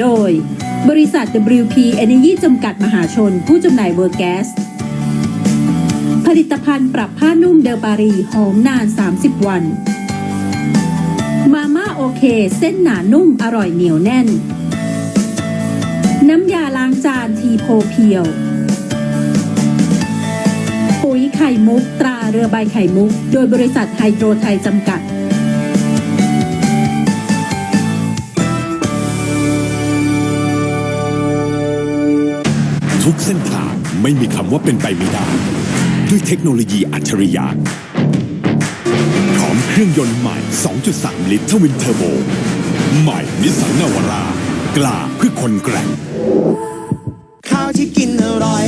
โดย บริษัท WP Energy จำกัดมหาชน ผู้จำหน่ายเวอร์แก๊ส ผลิตภัณฑ์ปรับผ้านุ่มเดลปารีหอมนาน 30 วัน มาม่าโอเค เส้นหนานุ่มอร่อยเหนียวแน่น น้ำยาล้างจานทีโพเพียว ปุ๋ยไข่มุก ตราเรือใบไข่มุก โดยบริษัทไฮโดรไทยจำกัด ทุกเส้นทางไม่มีคำว่าเป็นไปไม่ได้ ด้วยเทคโนโลยีอัจฉริยะพร้อมเครื่องยนต์ใหม่ 2.3 ลิตรทวินเทอร์โบ ใหม่นิสสันนาวาร่ากล้าเพื่อคนแกร่งข้าวที่กินอร่อย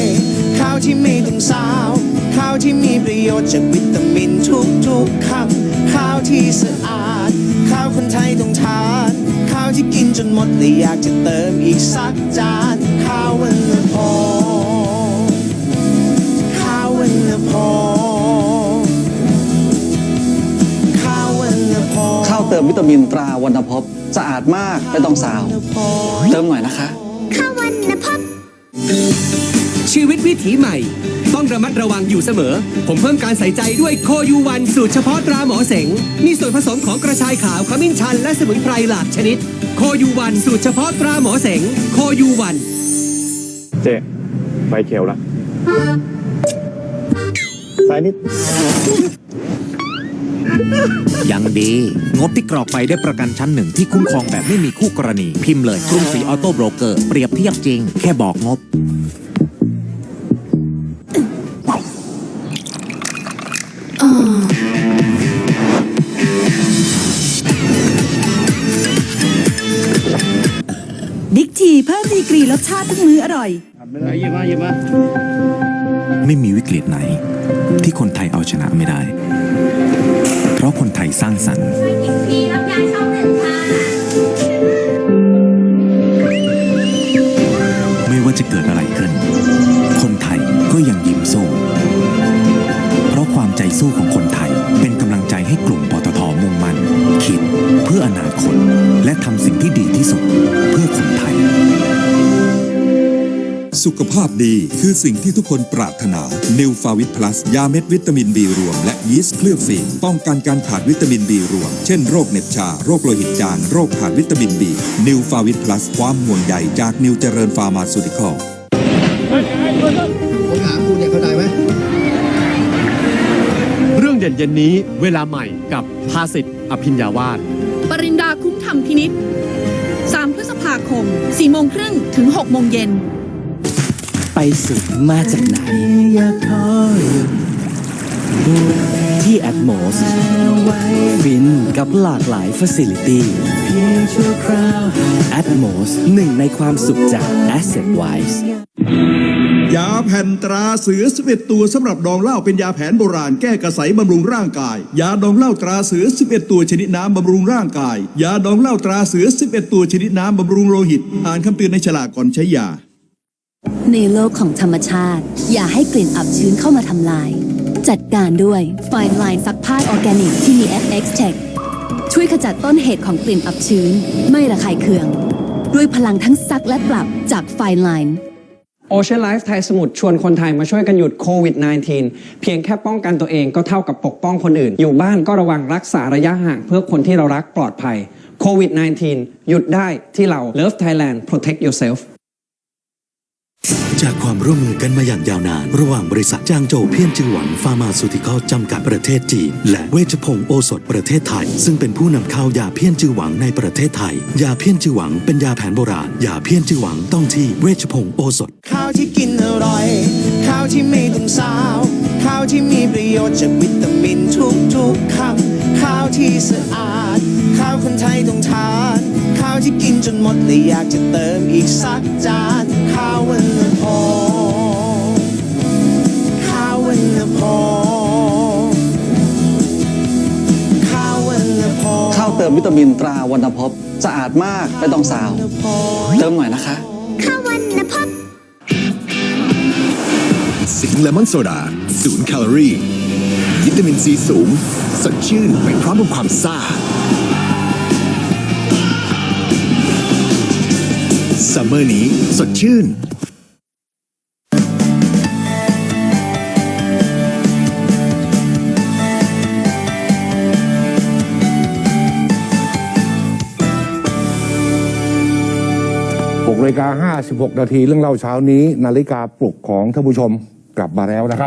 ข้าวที่ไม่ต้องสาว ข้าวที่มีประโยชน์จากวิตามินทุกทุกๆคำข้าวที่สะอาด ข้าวคนไทยต้องทาน ข้าวที่กินจนหมดเลยอยากจะเติมอีกสักจาน ข้าววันละพอข้าววันละพอข้าววันละพอข้าวเติมวิตามินตราวันพบสะอาดมากไม่ต้องสาว เติมหน่อยนะคะชีวิตวิถีใหม่ ต้องระมัดระวังอยู่เสมอ ผมเพิ่มการใส่ใจด้วยโคยูวันสูตรเฉพาะตราหมอเสง มีส่วนผสมของกระชายขาวขมิ้นชันและสมุนไพรหลากชนิด โคยูวันสูตรเฉพาะตราหมอเสง โคยูวัน เจ๊ไฟเขียวละซ้ายนิด ยังดี งบที่กรอกไปได้ประกันชั้นหนึ่งที่คุ้มครองแบบไม่มีคู่กรณี พิมพ์เลยกรุงศรีออโต้โบรกเกอร์ เปรียบเทียบจริง แค่บอกงบ ดิกทีเพิ่มดีกรีรสชาติทุกมื้ออร่อยไม่มีวิกฤตไหน ที่คนไทยเอาชนะไม่ได้ เพราะคนไทยสร้างสรรค์ไม่ว่าจะเกิดอะไรขึ้น คนไทยก็ยังยิ้มสู้ เพราะความใจสู้ของคนไทยเป็นกำลังใจให้กลุ่มปตทมุ่งมั่นคิด เพื่ออนาคต และทำสิ่งที่ดีที่สุด เพื่อคนไทย สุขภาพดีคือสิ่งที่ทุกคนปรารถนา n e w f a v i t Plus ยาเม็ดวิตามิน B รวม และยีสต์เคลือบฟรีป้องกันการขาดวิตามิน B รวม เช่นโรคเหน็บชา โรคโลหิตจาง โรคขาดวิตามิน B n e w f a v i t Plus ความห่วงใยจากนิวเจริญฟาร์มาซูติคอลเรื่องเด่นเย็นนี้เวลาใหม่กับภาสิทธิ์อภิญญาวาสปรินดาคุ้มธรรมพินิษ3พฤษภาคม4โมงครึ่งถึง6โมงเย็น ไปสุดมาจากไหน ที่ Atmos ฟินกับหลากหลาย Facility Atmos หนึ่งในความสุขจาก Asset Wise ยาแผ่นตราเสือ11ตัวสำหรับดองเหล้าเป็นยาแผนโบราณแก้กระสายบำรุงร่างกาย ยาดองเหล้าตราเสือ11ตัวชนิดน้ำบำรุงร่างกาย ยาดองเหล้าตราเสือ11ตัวชนิดน้ำบำรุงโลหิต อ่านคำเตือนในฉลากก่อนใช้ยา ในโลกของธรรมชาติ อย่าให้กลิ่นอับชื้นเข้ามาทำลาย จัดการด้วย Fine Line ซักผ้าออร์แกนิกที่มี FX Tech ช่วยขจัดต้นเหตุของกลิ่นอับชื้น ไม่ระคายเคือง ด้วยพลังทั้งซักและปรับจาก Fine Line Ocean Life ไทยสมุทรชวนคนไทยมาช่วยกันหยุดโควิด -19 เพียงแค่ป้องกันตัวเองก็เท่ากับปกป้องคนอื่น อยู่บ้านก็ระวังรักษาระยะห่างเพื่อคนที่เรารักปลอดภัยโควิด -19 หยุดได้ที่เรา Love Thailand Protect Yourself จากความร่วมมือกันมาอย่างยาวนาน ระหว่างบริษัทจางโจวเพียนจือหวังฟาร์มาซูติคอลจำกัดประเทศจีน และเวชพงศ์โอสถประเทศไทย ซึ่งเป็นผู้นำเข้ายาเพียนจือหวังในประเทศไทย ยาเพียนจือหวังเป็นยาแผนโบราณ ยาเพียนจือหวังต้องที่เวชพงศ์โอสถ ข้าวที่กินอร่อย ข้าวที่ไม่ต้องสาว ข้าวที่มีประโยชน์จากวิตามินทุกๆคำข้าวที่สะอาด ข้าวคนไทยต้องทาน ที่กินจนหมดเลยอยากจะเติมอีกสักจานข้าววันละพอข้าววันละพอข้าววันละพอข้าวเติมวิตามินตราวันพบสะอาดมากไม่ต้องสาว เติมหน่อยนะคะสิงห์เลมอนโซดาศูนย์แคลอรี่วิตามินซีสูง สดชื่นไปพร้อมกับความซ่า ซัมเมอร์นี้สดชื่น 6นาฬิกา56 นาทีเรื่องเล่าเช้านี้ นาฬิกาปลุกของท่านผู้ชมกลับมาแล้วนะครับ